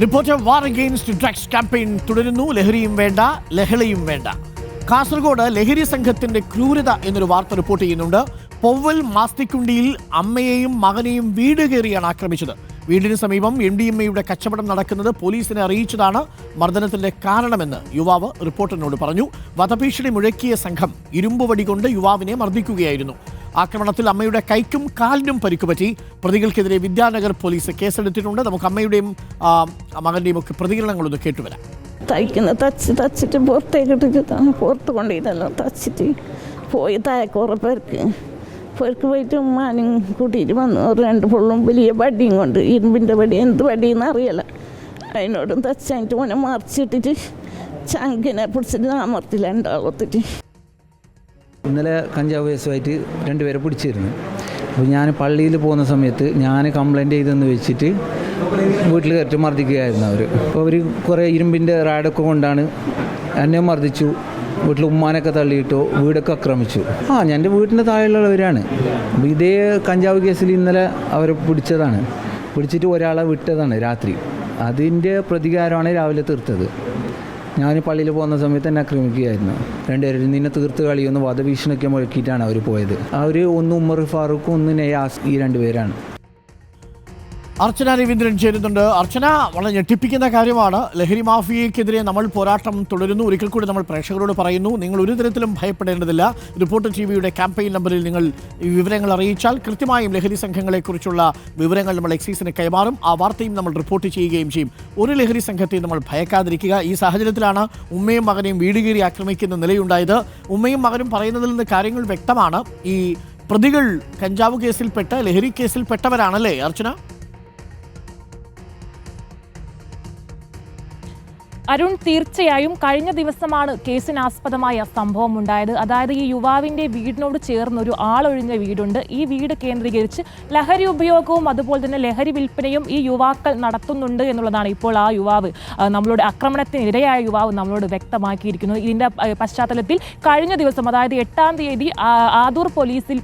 Reporter war against drugs campaign തുടരുന്നു. ലഹരിയും വേണ്ട ലഹളയും വേണ്ട. കാസർഗോഡ് ലഹരി സംഘത്തിന്റെ ക്രൂരത എന്നൊരു വാർത്ത റിപ്പോർട്ട് ചെയ്യുന്നുണ്ട്. പൊവ്വൽ മാസ്തിക്കുണ്ടിയിൽ അമ്മയെയും മകനെയും വീട് കയറിയാണ് ആക്രമിച്ചത്. വീടിന് സമീപം എം ഡി എം കച്ചവടം നടക്കുന്നത് പോലീസിനെ അറിയിച്ചതാണ്. മർദ്ദനത്തിന്റെ കാരണമെന്ന് യുവാവ് റിപ്പോർട്ടറിനോട് പറഞ്ഞു. വധഭീഷണി മുഴക്കിയ സംഘം ഇരുമ്പുവടി കൊണ്ട് യുവാവിനെ മർദ്ദിക്കുകയായിരുന്നു. ആക്രമണത്തിൽ അമ്മയുടെ കൈക്കും കാലിനും പരിക്കുപറ്റി പ്രതികൾക്കെതിരെ വിദ്യാനഗർ പോലീസ് കേസെടുത്തിട്ടുണ്ട്. നമുക്ക് അമ്മയുടെയും മകന്റെയും ഒക്കെ പ്രതികരണങ്ങളൊന്ന് കേട്ടുവരാം. തയ്ക്കുന്ന തച്ച് തച്ചിട്ട് പുറത്തേക്ക് ഇട്ടിട്ട് പുറത്ത് കൊണ്ടുപോയിരുന്നു തച്ചിട്ട് പോയി താഴെ കുറേ പേർക്ക്. പേർക്ക് പോയിട്ട് ഉമ്മാനും കൂട്ടിയിട്ട് വന്നു. ഒരു രണ്ട് പൊള്ളും വലിയ വടിയും കൊണ്ട് ഇരുമ്പിന്റെ വടി എന്ത് വടിയെന്ന് അറിയില്ല. അതിനോടും തച്ചതിന്റെ മോനെ മറിച്ചിട്ടിട്ട് ചങ്കിനെ പിടിച്ചിട്ട് അമർത്തില്ല ഉണ്ടാകത്തിട്ട് ഇന്നലെ കഞ്ചാവ് കേസുമായിട്ട് രണ്ടുപേരെ പിടിച്ചിരുന്നു. അപ്പോൾ ഞാൻ പള്ളിയിൽ പോകുന്ന സമയത്ത് ഞാൻ കംപ്ലൈന്റ് ചെയ്തെന്ന് വെച്ചിട്ട് വീട്ടിൽ കയറ്റി മർദ്ദിക്കുകയായിരുന്നു അവർ അപ്പോൾ അവർ കുറേ ഇരുമ്പിന്റെ റാഡൊക്കെ കൊണ്ടാണ് എന്നെ മർദ്ദിച്ചു. വീട്ടിൽ ഉമ്മാനൊക്കെ തള്ളിയിട്ടു വീടൊക്കെ ആക്രമിച്ചു. ആ ഞാൻ എന്റെ വീട്ടിന്റെ താഴെയുള്ളവരാണ്. അപ്പോൾ ഇതേ കഞ്ചാവ് കേസിൽ ഇന്നലെ അവരെ പിടിച്ചതാണ്. പിടിച്ചിട്ട് ഒരാളെ വിട്ടതാണ് രാത്രി. അതിന്റെ പ്രതികാരമാണ് രാവിലെ തീർത്തത്. ഞാൻ പള്ളിയിൽ പോകുന്ന സമയത്ത് എന്നെ ആക്രമിക്കുകയായിരുന്നു. രണ്ടുപേരും നിന്നെ തീർത്ത് കളിയൊന്ന് വധഭീഷണിയൊക്കെ മുഴക്കിയിട്ടാണ് അവർ പോയത്. അവർ ഒന്ന് ഉമ്മർ ഫാറൂഖും ഒന്ന് നയാസ് ഈ രണ്ടുപേരാണ്. അർച്ചന രവീന്ദ്രൻ ചേരുന്നുണ്ട്. അർച്ചന വളരെ ഞെട്ടിപ്പിക്കുന്ന കാര്യമാണ്. ലഹരി മാഫിയക്കെതിരെ നമ്മൾ പോരാട്ടം തുടരുന്നു. ഒരിക്കൽ കൂടി നമ്മൾ പ്രേക്ഷകരോട് പറയുന്നു നിങ്ങൾ ഒരു തരത്തിലും ഭയപ്പെടേണ്ടതില്ല. റിപ്പോർട്ടർ ടി വിയുടെ ക്യാമ്പയിൻ നമ്പറിൽ നിങ്ങൾ വിവരങ്ങൾ അറിയിച്ചാൽ കൃത്യമായും ലഹരി സംഘങ്ങളെക്കുറിച്ചുള്ള വിവരങ്ങൾ നമ്മൾ എക്സൈസിന് കൈമാറും. ആ വാർത്തയും നമ്മൾ റിപ്പോർട്ട് ചെയ്യുകയും ചെയ്യും. ഒരു ലഹരി സംഘത്തെയും നമ്മൾ ഭയക്കാതിരിക്കുക. ഈ സാഹചര്യത്തിലാണ് ഉമ്മയും മകനെയും വീട് ആക്രമിക്കുന്ന നിലയുണ്ടായത്. ഉമ്മയും മകനും പറയുന്നതിൽ നിന്ന് കാര്യങ്ങൾ വ്യക്തമാണ്. ഈ പ്രതികൾ കഞ്ചാവ് കേസിൽപ്പെട്ട ലഹരി കേസിൽപ്പെട്ടവരാണല്ലേ അർച്ചന? അരുൺ തീർച്ചയായും കഴിഞ്ഞ ദിവസമാണ് കേസിനാസ്പദമായ സംഭവം ഉണ്ടായത് അതായത് ഈ യുവാവിന്റെ വീടിനോട് ചേർന്ന് ഒരു ആളൊഴിഞ്ഞ വീടുണ്ട്. ഈ വീട് കേന്ദ്രീകരിച്ച് ലഹരി ഉപയോഗവും അതുപോലെ തന്നെ ലഹരി വിൽപ്പനയും ഈ യുവാക്കൾ നടത്തുന്നുണ്ട് എന്നുള്ളതാണ് ഇപ്പോൾ ആ യുവാവ് നമ്മളോട് ആക്രമണത്തിനിരയായ യുവാവ് നമ്മളോട് വ്യക്തമാക്കിയിരിക്കുന്നു. ഇതിന്റെ പശ്ചാത്തലത്തിൽ കഴിഞ്ഞ ദിവസം അതായത് എട്ടാം തീയതി ആദൂർ പോലീസിൽ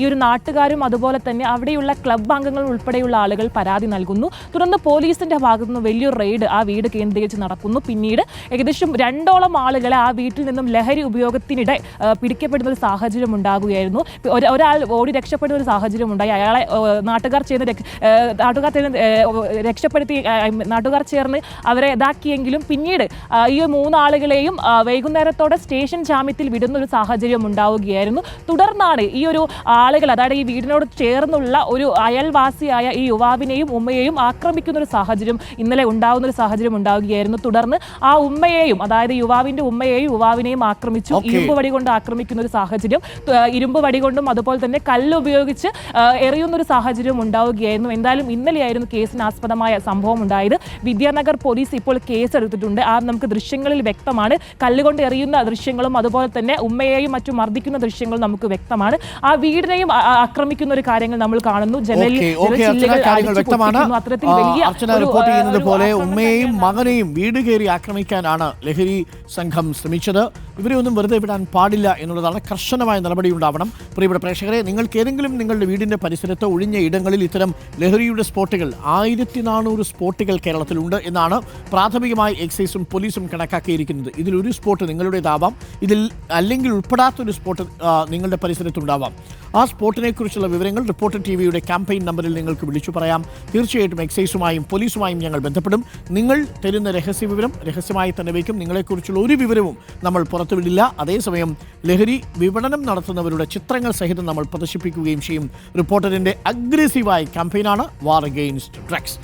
ഈ ഒരു നാട്ടുകാരും അതുപോലെ തന്നെ അവിടെയുള്ള ക്ലബ് അംഗങ്ങൾ ഉൾപ്പെടെയുള്ള ആളുകൾ പരാതി നൽകുന്നു. തുടർന്ന് പോലീസിന്റെ ഭാഗത്തുനിന്ന് വലിയൊരു റെയ്ഡ് ആ വീട് കേന്ദ്രീകരിച്ച് നടക്കുന്നു. പിന്നീട് ഏകദേശം രണ്ടോളം ആളുകളെ ആ വീട്ടിൽ നിന്നും ലഹരി ഉപയോഗത്തിനിടെ പിടിക്കപ്പെടുന്ന ഒരു സാഹചര്യം ഉണ്ടാകുകയായിരുന്നു. ഒരു- ഒരാൾ ഓടി രക്ഷപ്പെടുന്ന ഒരു സാഹചര്യം ഉണ്ടായി. അയാളെ നാട്ടുകാർ രക്ഷ- നാട്ടുകാർ ചേർന്ന് രക്ഷപ്പെടുത്തി നാട്ടുകാർ ചേർന്ന് അവരെ ഇതാക്കിയെങ്കിലും പിന്നീട് ഈ മൂന്നാളുകളെയും വൈകുന്നേരത്തോടെ സ്റ്റേഷൻ ജാമ്യത്തിൽ വിടുന്ന ഒരു സാഹചര്യം ഉണ്ടാവുകയായിരുന്നു. തുടർന്നാണ് ഈ ഒരു ആളുകൾ അതായത് ഈ വീടിനോട് ചേർന്നുള്ള ഒരു അയൽവാസിയായ ഈ യുവാവിനെയും ഉമ്മയെയും ആക്രമിക്കുന്ന ഒരു സാഹചര്യം ഇന്നലെ ഉണ്ടാകുന്ന ഒരു സാഹചര്യം ഉണ്ടാവുകയായിരുന്നു. തുടർന്ന് ആ ഉമ്മയെയും അതായത് യുവാവിന്റെ ഉമ്മയെയും യുവാവിനെയും ആക്രമിച്ചു. ഇരുമ്പ് വടി കൊണ്ട് ആക്രമിക്കുന്ന ഒരു സാഹചര്യം ഇരുമ്പ് വടി കൊണ്ടും അതുപോലെ തന്നെ കല്ല് ഉപയോഗിച്ച് എറിയുന്ന ഒരു സാഹചര്യം ഉണ്ടാവുകയായിരുന്നു. എന്തായാലും ഇന്നലെയായിരുന്നു കേസിനാസ്പദമായ സംഭവം ഉണ്ടായത്. വിദ്യാനഗർ പോലീസ് ഇപ്പോൾ കേസ് എടുത്തിട്ടുണ്ട് ആ നമുക്ക് ദൃശ്യങ്ങളിൽ വ്യക്തമാണ്. കല്ലുകൊണ്ട് എറിയുന്ന ദൃശ്യങ്ങളും അതുപോലെ തന്നെ ഉമ്മയെയും മറ്റും മർദ്ദിക്കുന്ന ദൃശ്യങ്ങളും നമുക്ക് വ്യക്തമാണ്. ആ വീടിനെയും ആക്രമിക്കുന്ന ഒരു കാര്യങ്ങൾ നമ്മൾ കാണുന്നു. ജനലിൽ. അത്തരത്തിൽ വലിയ ഉമ്മയെയും മകനെയും വീട് കയറി ആക്രമിക്കാനാണ് ലഹരി സംഘം ശ്രമിച്ചത്. ഇവരെ ഒന്നും വെറുതെ വിടാൻ പാടില്ല എന്നുള്ളതാണ് കർശനമായ നടപടി ഉണ്ടാവണം പ്രിയപ്പെട്ട പ്രേക്ഷകരെ നിങ്ങൾക്ക് ഏതെങ്കിലും നിങ്ങളുടെ വീടിന്റെ പരിസരത്ത് ഒഴിഞ്ഞ ഇടങ്ങളിൽ ഇത്തരം ലഹരിയുടെ സ്പോട്ടുകൾ ആയിരത്തി നാനൂറ് സ്പോട്ടുകൾ കേരളത്തിലുണ്ട് എന്നാണ് പ്രാഥമികമായി എക്സൈസും പോലീസും കണക്കാക്കിയിരിക്കുന്നത്. ഇതിലൊരു സ്പോട്ട് നിങ്ങളുടേതാവാം. ഇതിൽ അല്ലെങ്കിൽ ഉൾപ്പെടാത്തൊരു സ്പോട്ട് നിങ്ങളുടെ പരിസരത്തുണ്ടാവാം. ആ സ്പോട്ടിനെക്കുറിച്ചുള്ള വിവരങ്ങൾ റിപ്പോർട്ടർ ടി വിയുടെ ക്യാമ്പയിൻ നമ്പറിൽ നിങ്ങൾക്ക് വിളിച്ചു പറയാം. തീർച്ചയായിട്ടും എക്സൈസുമായും പോലീസുമായും ഞങ്ങൾ ബന്ധപ്പെടും. നിങ്ങൾ തരുന്ന രഹസ്യ വിവരം രഹസ്യമായി തന്നെ വയ്ക്കും. നിങ്ങളെക്കുറിച്ചുള്ള ഒരു വിവരവും നമ്മൾ പുറത്തുവിടില്ല. അതേസമയം ലഹരി വിപണനം നടത്തുന്നവരുടെ ചിത്രങ്ങൾ സഹിതം നമ്മൾ പ്രദർശിപ്പിക്കുകയും ചെയ്യും. റിപ്പോർട്ടറിന്റെ അഗ്രസീവായ ക്യാമ്പയിനാണ് വാർ അഗെയിൻസ്റ്റ് ഡ്രഗ്സ്